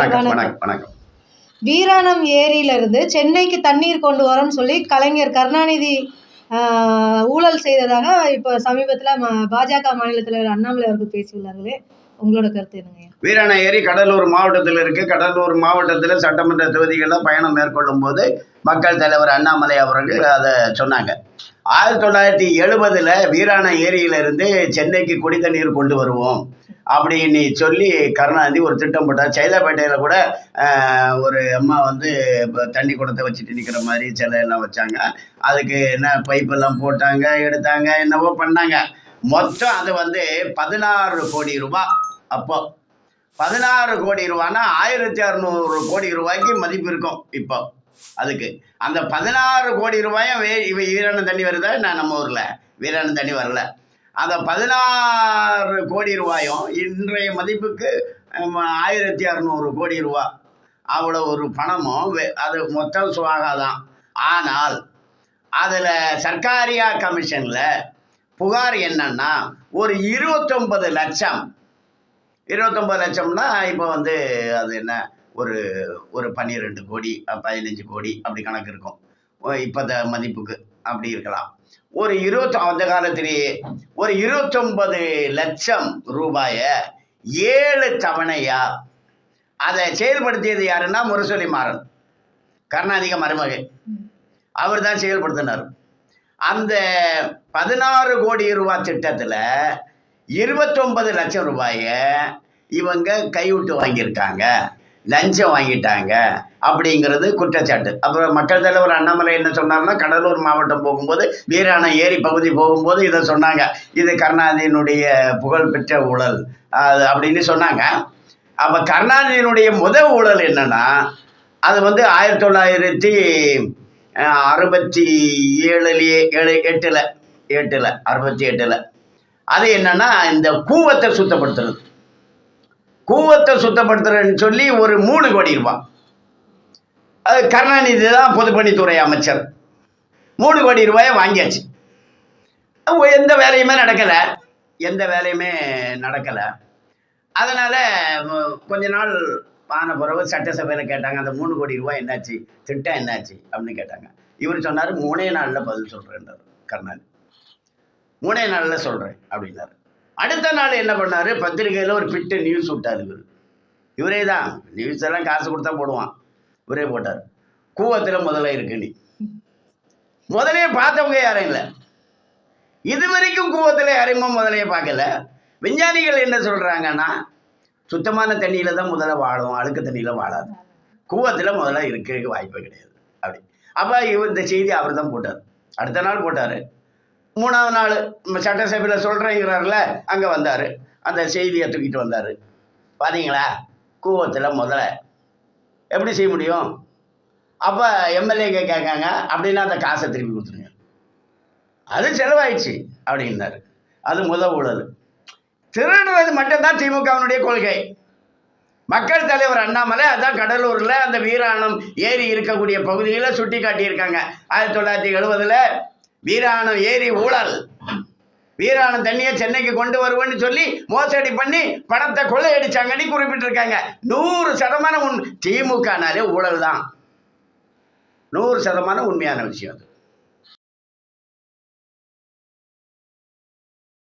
வணக்கம் வணக்கம். வீராணம் ஏரியில இருந்து சென்னைக்கு தண்ணீர் கொண்டு வரோம்னு சொல்லி கலைஞர் கருணாநிதி ஊழல் செய்ததாக இப்போ சமீபத்தில் பாஜக மாநில தலைவர் அண்ணாமலை அவர்கள் பேசியுள்ளார்களே. உங்களோட கருத்து என்னங்க? வீராண ஏரி கடலூர் மாவட்டத்தில் இருக்கு. கடலூர் மாவட்டத்தில் சட்டமன்ற தொகுதிகளில் பயணம் மேற்கொள்ளும் போது மக்கள் தலைவர் அண்ணாமலை அவர்கள் அதை சொன்னாங்க. ஆயிரத்தி தொள்ளாயிரத்தி எழுபதுல வீராண ஏரியிலிருந்து சென்னைக்கு குடி தண்ணீர் கொண்டு வருவோம் அப்படின்னு சொல்லி கருணாநிதி ஒரு திட்டம் போட்டார். சைதாப்பேட்டையில் கூட ஒரு அம்மா வந்து இப்போ தண்ணி குடத்தை வச்சுட்டு நிற்கிற மாதிரி சிலை எல்லாம் வச்சாங்க. அதுக்கு என்ன பைப்பெல்லாம் போட்டாங்க எடுத்தாங்க என்னவோ பண்ணாங்க. மொத்தம் அது வந்து பதினாறு கோடி ரூபாய் அப்போ. பதினாறு கோடி ரூபான்னா ஆயிரத்தி அறநூறு கோடி ரூபாய்க்கு மதிப்பு இருக்கும் இப்போ. அதுக்கு. அந்த பதினாறு கோடி ரூபாயும் வே இவ வீராணம் தண்ணி வருதா? நான் நம்ம ஊரில்? வீராணம் தண்ணி வரல. அந்த பதினாறு கோடி ரூபாயும் இன்றைய மதிப்புக்கு ஆயிரத்தி அறநூறு கோடி ரூபா. அவ்வளோ ஒரு பணமும் அது மொத்தம் சுவாகாதான் ஆனால் அதில் சர்க்காரியா கமிஷனில் புகார் என்னன்னா ஒரு இருபத்தொன்பது லட்சம். இருபத்தொம்பது லட்சம்னா இப்போ வந்து அது என்ன? ஒரு ஒரு பன்னிரெண்டு கோடி பதினஞ்சு கோடி அப்படி கணக்கு இருக்கும். இப்போ மதிப்புக்கு அப்படி இருக்கலாம். ஒரு இருபத்தி அந்த காலத்திலேயே ஒரு இருபத்தொன்பது லட்சம் ரூபாயை ஏழு தவணையா அதை செயல்படுத்தியது யாருன்னா முரசொலி மாறன். கருணாநிக மருமகன். அவர் தான் செயல்படுத்தினார். அந்த பதினாறு கோடி ரூபாய் திட்டத்தில் இருபத்தொன்பது லட்சம் ரூபாயை இவங்க கைவிட்டு வாங்கியிருக்காங்க. லஞ்சம் வாங்கிட்டாங்க அப்படிங்கிறது குற்றச்சாட்டு. அப்புறம் மக்கள் தலைவர் அண்ணாமலை என்ன சொன்னார்னா கடலூர் மாவட்டம் போகும்போது வீராணம் ஏரி பகுதி போகும்போது இதை சொன்னாங்க. இது கருணாநிதியினுடைய புகழ்பெற்ற ஊழல். அது அப்படின்னு சொன்னாங்க. அப்போ கருணாநிதியினுடைய முதல் ஊழல் என்னன்னா அது வந்து ஆயிரத்தி தொள்ளாயிரத்தி அறுபத்தி ஏழுலேயே ஏழு எட்டில் எட்டில் அறுபத்தி எட்டில். அது என்னன்னா இந்த கூவத்தை சுத்தப்படுத்துறது. கூவத்தை சுத்தப்படுத்துறதுன்னு சொல்லி ஒரு மூணு கோடி ரூபாய் அது கருணாநிதி தான் பொதுப்பணித்துறை அமைச்சர். மூணு கோடி ரூபாயை வாங்கியாச்சு. எந்த வேலையுமே நடக்கலை. எந்த வேலையுமே நடக்கலை. அதனால் கொஞ்ச நாள் ஆன பிறகு சட்டசபையில் கேட்டாங்க அந்த மூணு கோடி ரூபாய் என்னாச்சு? திட்டம் என்னாச்சு? அப்படின்னு கேட்டாங்க. இவர் சொன்னார் மூணே நாளில் பதில் சொல்கிறேன்றார் கருணாநிதி. மூணே நாளில் சொல்கிறேன் அப்படின்னாரு. அடுத்த நாள் என்ன பண்ணார்? பத்திரிகையில் ஒரு பிட்டு நியூஸ் விட்டார் இவர். இவரே தான். நியூஸ் எல்லாம் காசு கொடுத்தா போடுவான். இவரே போட்டார். கூவத்தில் முதல்ல இருக்கு நீ. முதலே பார்த்தவங்க யாரும் இல்லை. இது வரைக்கும் கூவத்தில் யாரையுமே முதலையே பார்க்கல. விஞ்ஞானிகள் என்ன சொல்கிறாங்கன்னா சுத்தமான தண்ணியில் தான் முதல்ல வாழும் அழுக்கு தண்ணியில் வாழாது. கூவத்தில் முதல்ல இருக்கிறதுக்கு வாய்ப்பே கிடையாது. அப்படி. அப்போ இவர் இந்த செய்தி அவர் தான் போட்டார். அடுத்த நாள் போட்டார். மூணாவது நாள் சட்டசபையில் சொல்கிறேங்கிறார்ல அங்கே வந்தார். அந்த செய்தியை தூக்கிட்டு வந்தார். பார்த்தீங்களா கூவத்தில் முதல்ல எப்படி செய்ய முடியும்? அப்போ எம்எல்ஏ கேட்காங்க அப்படின்னா அந்த காசை திருப்பி கொடுத்துருங்க. அது செலவாயிடுச்சு அப்படின்னாரு. அது முத ஊழல். திருடுறது மட்டும்தான் திமுகவினுடைய கொள்கை. மக்கள் தலைவர் அண்ணாமலை அதான் கடலூரில் அந்த வீராணம் ஏரி இருக்கக்கூடிய பகுதியில் சுட்டி காட்டியிருக்காங்க ஆயிரத்தி தொள்ளாயிரத்தி எழுபதில் வீராணம் ஏரி ஊழல். வீராணம் தண்ணியை சென்னைக்கு கொண்டு வருவேன்னு சொல்லி மோசடி பண்ணி பணத்தை கொள்ளையடிச்சாங்கன்னு குறிப்பிட்டிருக்காங்க. நூறு சதமானம் உண் திமுகனாலே ஊழல் தான் நூறு சதமானம் உண்மையான விஷயம் அது.